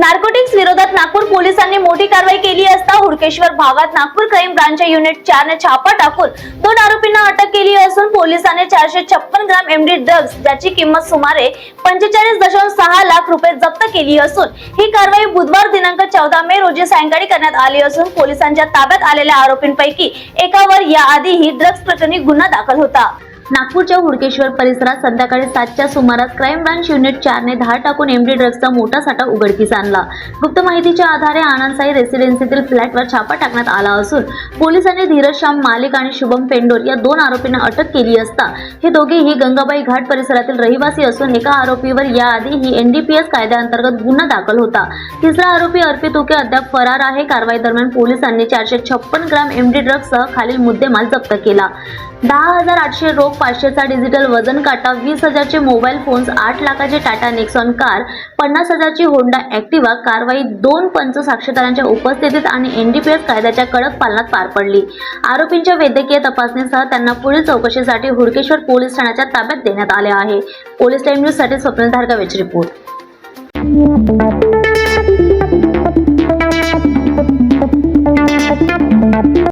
Narcotics विरोधात नागपूर पोलिसांनी मोठी कारवाई केली असता हुडकेश्वर भागात नागपूर क्राईम ब्रांचच्या युनिट चार ने छापा टाकून दोन आरोपींना अटक केली असून पोलिसांनी चारशे छप्पन ग्राम एमडी ड्रग्ज ज्याची किंमत सुमारे पंचेचाळीस दशांश सहा लाख रुपये जप्त केली असून ही कारवाई बुधवार दिनांक चौदा मे रोजी सायंकाळी करण्यात आली असून पोलिसांच्या ताब्यात आलेल्या आरोपींपैकी एकावर याआधीही ड्रग्ज प्रकरणी गुन्हा दाखल होता. नागपूरच्या हुडकेश्वर परिसरात संध्याकाळी सातच्या सुमारास क्राईम ब्रांच युनिट चारने धाड टाकून एमडी ड्रग्जचा मोठा साठा उघडकीस आणला. गुप्त माहितीच्या आधारे आनंदसाई रेसिडेन्सीतील फ्लॅटवर छापा टाकण्यात आला असून पोलिसांनी धीरज श्याम मालिक आणि शुभम पेंडोर या दोन आरोपींना अटक केली असता हे दोघेही गंगाबाई घाट परिसरातील रहिवासी असून एका आरोपीवर याआधीही एनडीपीएस कायद्याअंतर्गत गुन्हा दाखल होता. तिसरा आरोपी अर्पित उके अद्याप फरार आहे. कारवाई दरम्यान पोलिसांनी चारशे छप्पन ग्राम एमडी ड्रग्जसह खालील मुद्देमाल जप्त केला. दहा हजार आठशे रोख पाचशेचा डिजिटल वजन काटा वीस हजारचे मोबाईल फोन्स आठ लाखाचे टाटा नेक्सॉन कार पन्नास हजारची होंडा ऍक्टिवा कारवाई दोन पंच साक्षीदारांच्या उपस्थितीत आणि एनडीपीएस कायद्याच्या कडक पालनात पार पडली. आरोपींच्या वैद्यकीय तपासणीसह त्यांना पुढील चौकशीसाठी हुडकेश्वर पोलीस ठाण्याच्या ताब्यात देण्यात आले आहे. पोलीस टाईम न्यूजसाठी साठी स्वप्नील रिपोर्ट.